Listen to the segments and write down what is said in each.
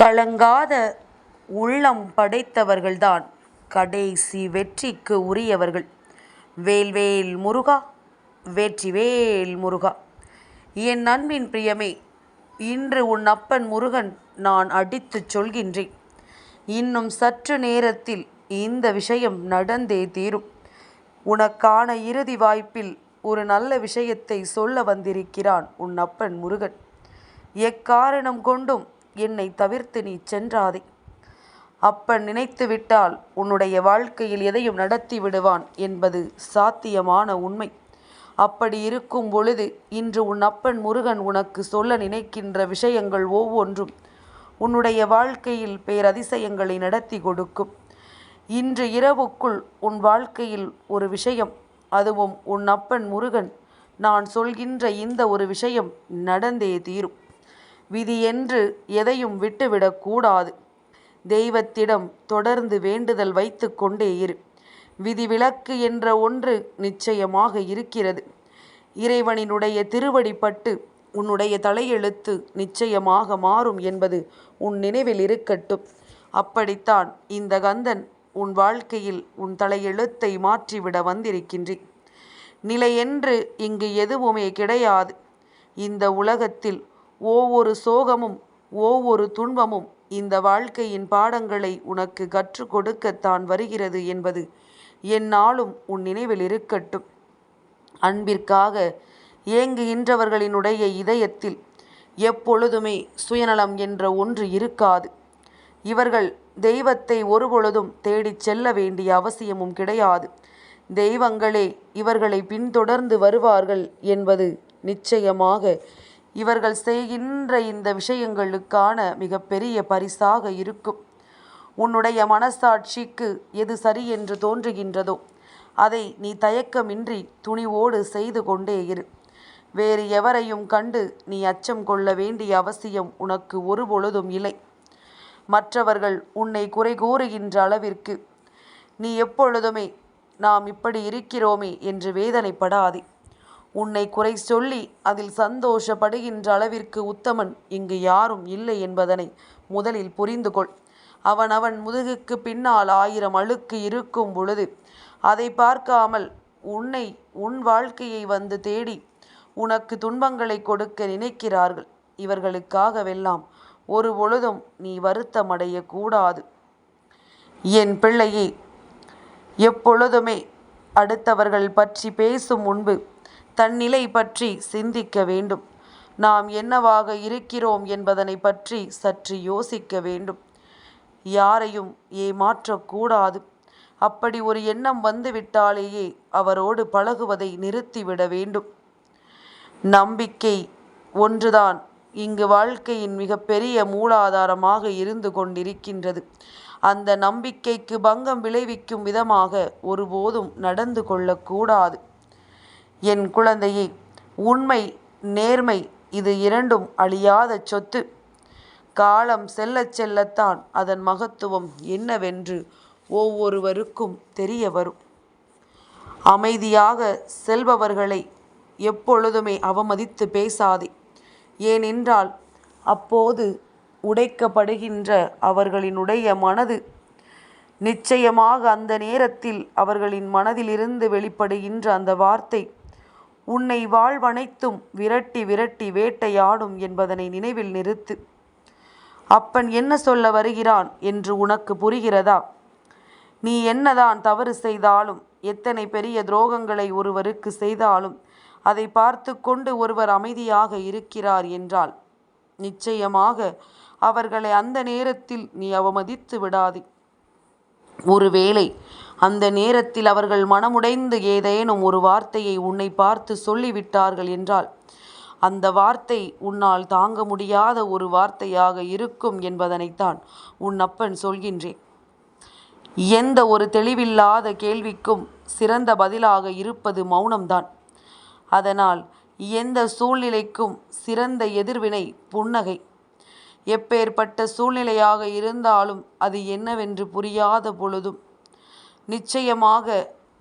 கலங்காத உள்ளம் படைத்தவர்கள்தான் கடைசி வெற்றிக்கு உரியவர்கள். வேல்வேல் முருகா வெற்றிவேல் முருகா என் அன்பின் பிரியமே இன்று உன் அப்பன் முருகன் நான் அடித்துச் சொல்கின்றேன். இன்னும் சற்று நேரத்தில் இந்த விஷயம் நடந்தே தீரும். உனக்கான இறுதி வாய்ப்பில் ஒரு நல்ல விஷயத்தை சொல்ல வந்திருக்கிறான் உன் அப்பன் முருகன். எக்காரணம் கொண்டும் என்னை தவிர்த்து நீ சென்றாதே. அப்பன் நினைத்து விட்டால் உன்னுடைய வாழ்க்கையில் எதையும் நடத்தி விடுவான் என்பது சாத்தியமான உண்மை. அப்படி இருக்கும் பொழுது இன்று உன் அப்பன் முருகன் உனக்கு சொல்ல நினைக்கின்ற விஷயங்கள் ஒவ்வொன்றும் உன்னுடைய வாழ்க்கையில் பேரதிசயங்களை நடத்தி கொடுக்கும். இன்று இரவுக்குள் உன் வாழ்க்கையில் ஒரு விஷயம் அதுவும் உன் அப்பன் முருகன் நான் சொல்கின்ற இந்த ஒரு விஷயம் நடந்தே தீரும். விதி என்று எதையும் விட்டுவிடக்கூடாது தெய்வத்திடம் தொடர்ந்து வேண்டுதல் வைத்து கொண்டே இரு. விதிவிலக்கு என்ற ஒன்று நிச்சயமாக இருக்கிறது. இறைவனினுடைய திருவடி பட்டு உன்னுடைய தலையெழுத்து நிச்சயமாக மாறும் என்பது உன் நினைவில் இருக்கட்டும். அப்படித்தான் இந்த கந்தன் உன் வாழ்க்கையில் உன் தலையெழுத்தை மாற்றிவிட வந்திருக்கின்றேன். நிலையென்று இங்கு எதுவுமே கிடையாது. இந்த உலகத்தில் ஒவ்வொரு சோகமும் ஒவ்வொரு துன்பமும் இந்த வாழ்க்கையின் பாடங்களை உனக்கு கற்றுக் கொடுக்கத்தான் வருகிறது என்பது எந்நாளும் உன் நினைவில் இருக்கட்டும். அன்பிற்காக ஏங்குகின்றவர்களினுடைய இதயத்தில் எப்பொழுதுமே சுயநலம் என்ற ஒன்று இருக்காது. இவர்கள் தெய்வத்தை ஒருபொழுதும் தேடிச் செல்ல வேண்டிய அவசியமும் கிடையாது. தெய்வங்களே இவர்களை பின்தொடர்ந்து வருவார்கள் என்பது நிச்சயமாக இவர்கள் செய்கின்ற இந்த விஷயங்களுக்கான மிகப்பெரிய பரிசாக இருக்கும். உன்னுடைய மனசாட்சிக்கு எது சரி என்று தோன்றுகின்றதோ அதை நீ தயக்கமின்றி துணிவோடு செய்து கொண்டே இரு. வேறு எவரையும் கண்டு நீ அச்சம் கொள்ள வேண்டிய அவசியம் உனக்கு ஒருபொழுதும் இல்லை. மற்றவர்கள் உன்னை குறை கூறுகின்ற அளவிற்கு நீ எப்பொழுதுமே நாம் இப்படி இருக்கிறோமே என்று வேதனைப்படாதே. உன்னை குறை சொல்லி அதில் சந்தோஷப்படுகின்ற அளவிற்கு உத்தமன் இங்கு யாரும் இல்லை என்பதனை முதலில் புரிந்து கொள். அவன் முதுகுக்குப் பின்னால் ஆயிரம் அழுக்கு இருக்கும் பொழுது அதை பார்க்காமல் உன்னை உன் வாழ்க்கையை வந்து தேடி உனக்கு துன்பங்களைக் கொடுக்க நினைக்கிறார்கள். இவர்களுக்காகவெல்லாம் ஒரு பொழுதும் நீ வருத்தமடைய கூடாது. என் பிள்ளையே எப்பொழுதுமே அடுத்தவர்கள் பற்றி பேசும் முன்பு தன்னிலை பற்றி சிந்திக்க வேண்டும். நாம் என்னவாக இருக்கிறோம் என்பதனை பற்றி சற்று யோசிக்க வேண்டும். யாரையும் ஏமாற்றக்கூடாது அப்படி ஒரு எண்ணம் வந்துவிட்டாலேயே அவரோடு பழகுவதை நிறுத்திவிட வேண்டும். நம்பிக்கை ஒன்றுதான் இங்கு வாழ்க்கையின் மிகப்பெரிய மூலாதாரமாக இருந்து கொண்டிருக்கின்றது. அந்த நம்பிக்கைக்கு பங்கம் விளைவிக்கும் விதமாக ஒருபோதும் நடந்து கொள்ளக்கூடாது என் குழந்தையே உண்மை நேர்மை இது இரண்டும் அழியாத சொத்து. காலம் செல்லச் செல்லத்தான் அதன் மகத்துவம் என்னவென்று ஒவ்வொருவருக்கும் தெரிய வரும். அமைதியாக செல்பவர்களை எப்பொழுதுமே அவமதித்து பேசாதே. ஏனென்றால் அப்போது உடைக்கப்படுகின்ற அவர்களினுடைய மனது நிச்சயமாக அந்த நேரத்தில் அவர்களின் மனதிலிருந்து வெளிப்படுகின்ற அந்த வார்த்தை உன்னை வாழ்வனைத்தும் விரட்டி விரட்டி வேட்டையாடும் என்பதனை நினைவில் நிறுத்து. அப்பன் என்ன சொல்ல வருகிறான் என்று உனக்கு புரிகிறதா? நீ என்னதான் தவறு செய்தாலும் எத்தனை பெரிய துரோகங்களை ஒருவருக்கு செய்தாலும் அதை பார்த்து கொண்டு ஒருவர் அமைதியாக இருக்கிறார் என்றால் நிச்சயமாக அவர்களை அந்த நேரத்தில் நீ அவமதித்து விடாதே. ஒருவேளை அந்த நேரத்தில் அவர்கள் மனமுடைந்து ஏதேனும் ஒரு வார்த்தையை உன்னை பார்த்து சொல்லிவிட்டார்கள் என்றால் அந்த வார்த்தை உன்னால் தாங்க முடியாத ஒரு வார்த்தையாக இருக்கும் என்பதனைத்தான் உன் அப்பன் சொல்கின்றேன். எந்த ஒரு தெளிவில்லாத கேள்விக்கும் சிறந்த பதிலாக இருப்பது மௌனம்தான். அதனால் எந்த சூழ்நிலைக்கும் சிறந்த எதிர்வினை புன்னகை. எப்பேற்பட்ட சூழ்நிலையாக இருந்தாலும் அது என்னவென்று புரியாத பொழுதும் நிச்சயமாக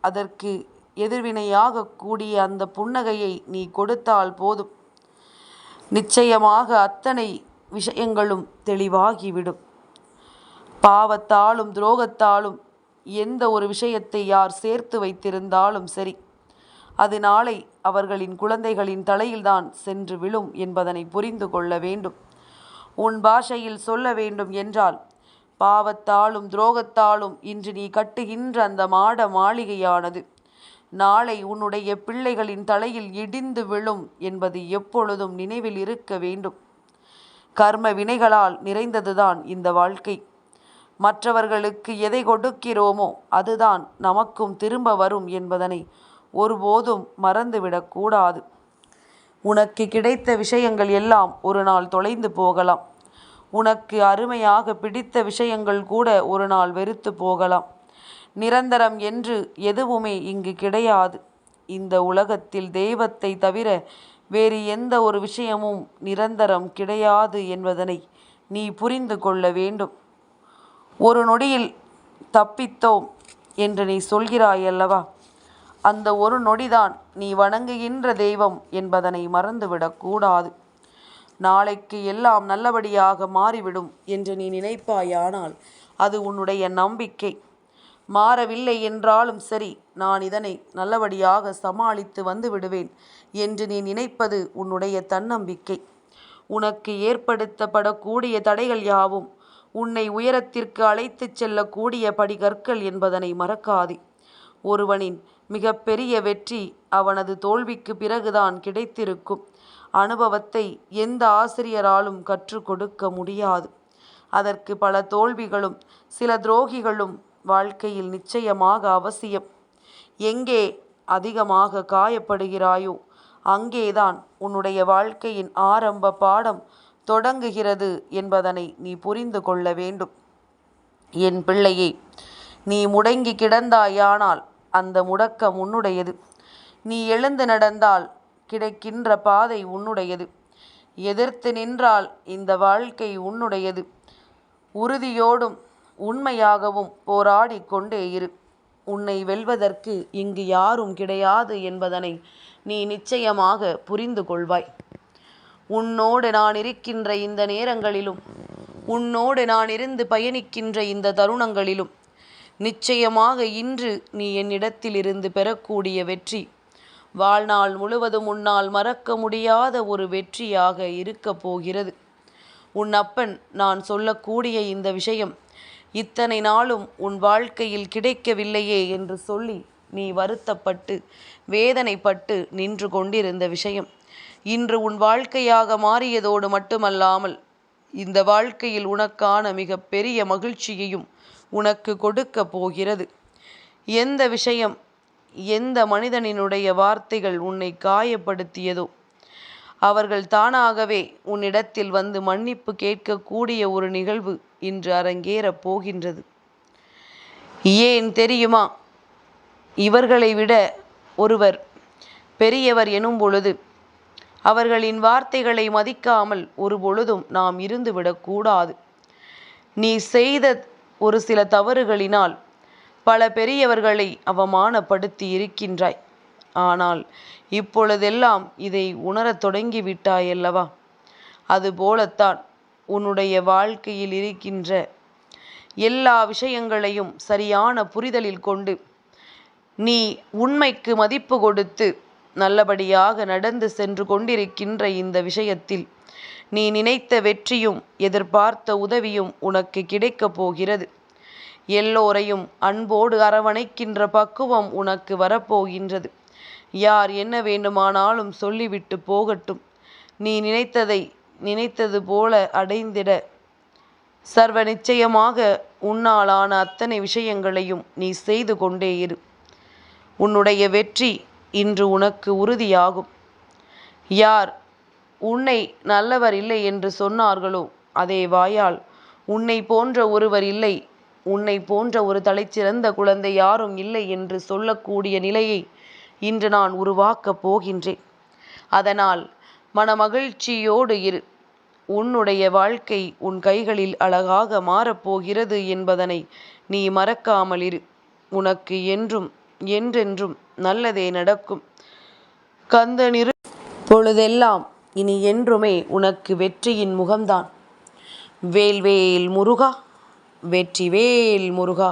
அதற்கு எதிர்வினையாக கூடிய அந்த புன்னகையை நீ கொடுத்தால் போதும். நிச்சயமாக அத்தனை விஷயங்களும் தெளிவாகிவிடும் பாவத்தாலும் துரோகத்தாலும் எந்த ஒரு விஷயத்தை யார் சேர்த்து வைத்திருந்தாலும் சரி அது நாளை அவர்களின் குழந்தைகளின் தலையில்தான் சென்று விழும் என்பதனை புரிந்து கொள்ள வேண்டும் உன் பாஷையில் சொல்ல வேண்டும் என்றால் பாவத்தாலும் துரோகத்தாலும் இன்று நீ கட்டுகின்ற அந்த மாட மாளிகையானது. நாளை உன்னுடைய பிள்ளைகளின் தலையில் இடிந்து விழும் என்பது எப்பொழுதும் நினைவில் இருக்க வேண்டும். கர்ம வினைகளால் நிறைந்ததுதான் இந்த வாழ்க்கை. மற்றவர்களுக்கு எதை கொடுக்கிறோமோ அதுதான் நமக்கும் திரும்ப வரும் என்பதனை ஒருபோதும் மறந்துவிடக்கூடாது. உனக்கு கிடைத்த விஷயங்கள் எல்லாம் ஒரு நாள் தொலைந்து போகலாம். உனக்கு அருமையாக பிடித்த விஷயங்கள் கூட ஒரு நாள் வெறுத்து போகலாம். நிரந்தரம் என்று எதுவுமே இங்கு கிடையாது. இந்த உலகத்தில் தெய்வத்தை தவிர வேறு எந்த ஒரு விஷயமும் நிரந்தரம் கிடையாது என்பதனை நீ புரிந்து கொள்ள வேண்டும். ஒரு நொடியில் தப்பித்தோம் என்று நீ சொல்கிறாய் அல்லவா அந்த ஒரு நொடிதான் நீ வணங்குகின்ற தெய்வம் என்பதனை மறந்துவிடக்கூடாது நாளைக்கு எல்லாம் நல்லபடியாக மாறிவிடும் என்று நீ நினைப்பாயானால் அது உன்னுடைய நம்பிக்கை. மாறவில்லை என்றாலும் சரி நான் இதனை நல்லபடியாக சமாளித்து வந்து விடுவேன் என்று நீ நினைப்பது உன்னுடைய தன்னம்பிக்கை. உனக்கு ஏற்படுத்தப்படக்கூடிய தடைகள் யாவும் உன்னை உயரத்திற்கு அழைத்துச் செல்லக்கூடிய படிகற்கள் என்பதனை மறக்காதே. ஒருவனின் மிகப்பெரிய வெற்றி அவனது தோல்விக்கு பிறகுதான் கிடைத்திருக்கும். அனுபவத்தை எந்த ஆசிரியராலும் கற்றுக் கொடுக்க முடியாது. அதற்கு பல தோல்விகளும் சில துரோகிகளும் வாழ்க்கையில் நிச்சயமாக அவசியம். எங்கே அதிகமாக காயப்படுகிறாயோ அங்கேதான் உன்னுடைய வாழ்க்கையின் ஆரம்ப பாடம் தொடங்குகிறது என்பதனை நீ புரிந்து கொள்ள வேண்டும். என் பிள்ளையே நீ முடங்கி கிடந்தாயானால் அந்த முடக்கம் உன்னுடையது. நீ எழுந்து நடந்தால் கிடைக்கின்ற பாதை உன்னுடையது. எதிர்த்து நின்றால் இந்த வாழ்க்கை உன்னுடையது. உறுதியோடும் உண்மையாகவும் போராடி கொண்டே இரு. உன்னை வெல்வதற்கு இங்கு யாரும் கிடையாது என்பதனை நீ நிச்சயமாக புரிந்து கொள்வாய். உன்னோடு நான் இருக்கின்ற இந்த நேரங்களிலும் உன்னோடு நான் இருந்து பயணிக்கின்ற இந்த தருணங்களிலும் நிச்சயமாக இன்று நீ என்னிடத்திலிருந்து பெறக்கூடிய வெற்றி வாழ்நாள் முழுவதும் உன்னால் மறக்க முடியாத ஒரு வெற்றியாக இருக்கப் போகிறது. உன் அப்பன் நான் சொல்லக்கூடிய இந்த விஷயம் இத்தனை நாளும் உன் வாழ்க்கையில் கிடைக்கவில்லையே என்று சொல்லி நீ வருத்தப்பட்டு வேதனைப்பட்டு நின்று கொண்டிருந்த விஷயம். இன்று உன் வாழ்க்கையாக மாறியதோடு மட்டுமல்லாமல் இந்த வாழ்க்கையில் உனக்கான மிக பெரிய மகிழ்ச்சியையும் உனக்கு கொடுக்க போகிறது. எந்த விஷயம் எந்த மனிதனினுடைய வார்த்தைகள் உன்னை காயப்படுத்தியதோ அவர்கள் தானாகவே உன்னிடத்தில் வந்து மன்னிப்பு கேட்கக்கூடிய ஒரு நிகழ்வு இன்று அரங்கேறப் போகின்றது. ஏன் தெரியுமா? இவர்களை விட ஒருவர் பெரியவர் எனும் பொழுது அவர்களின் வார்த்தைகளை மதிக்காமல் ஒரு பொழுதும் நாம் இருந்துவிடக்கூடாது நீ செய்த ஒரு சில தவறுகளினால் பல பெரியவர்களை அவமானப்படுத்தி இருக்கின்றாய். ஆனால் இப்பொழுதெல்லாம் இதை உணரத் தொடங்கிவிட்டாயல்லவா? அதுபோலத்தான் உன்னுடைய வாழ்க்கையில் இருக்கின்ற எல்லா விஷயங்களையும் சரியான புரிதலில் கொண்டு நீ உண்மைக்கு மதிப்பு கொடுத்து நல்லபடியாக நடந்து சென்று கொண்டிருக்கின்ற இந்த விஷயத்தில் நீ நினைத்த வெற்றியும் எதிர்பார்த்த உதவியும் உனக்கு கிடைக்கப் போகிறது. எல்லோரையும் அன்போடு அரவணைக்கின்ற பக்குவம் உனக்கு வரப்போகின்றது. யார் என்ன வேண்டுமானாலும் சொல்லிவிட்டு போகட்டும். நீ நினைத்ததை நினைத்தது போல அடைந்திட. சர்வ நிச்சயமாக உன்னாலான அத்தனை விஷயங்களையும் நீ செய்து கொண்டே இரு. உன்னுடைய வெற்றி இன்று உனக்கு உறுதியாகும். யார் உன்னை நல்லவர் இல்லை என்று சொன்னார்களோ அதே வாயால் உன்னை போன்ற ஒருவர் இல்லை உன்னை போன்ற ஒரு தலைச்சிறந்த குழந்தை யாரும் இல்லை என்று சொல்லக்கூடிய நிலையை இன்று நான் உருவாக்கப் போகின்றேன். அதனால் மனமகிழ்ச்சியோடு இரு. உன்னுடைய வாழ்க்கை உன் கைகளில் அழகாக மாறப்போகிறது என்பதனை நீ மறக்காமல் இரு. உனக்கு என்றும் என்றென்றும் நல்லதே நடக்கும். கந்தனிரு. பொழுதெல்லாம் இனி என்றுமே உனக்கு வெற்றியின் முகம்தான். வேல்வேல் முருகா. வெற்றிவேல் முருகா.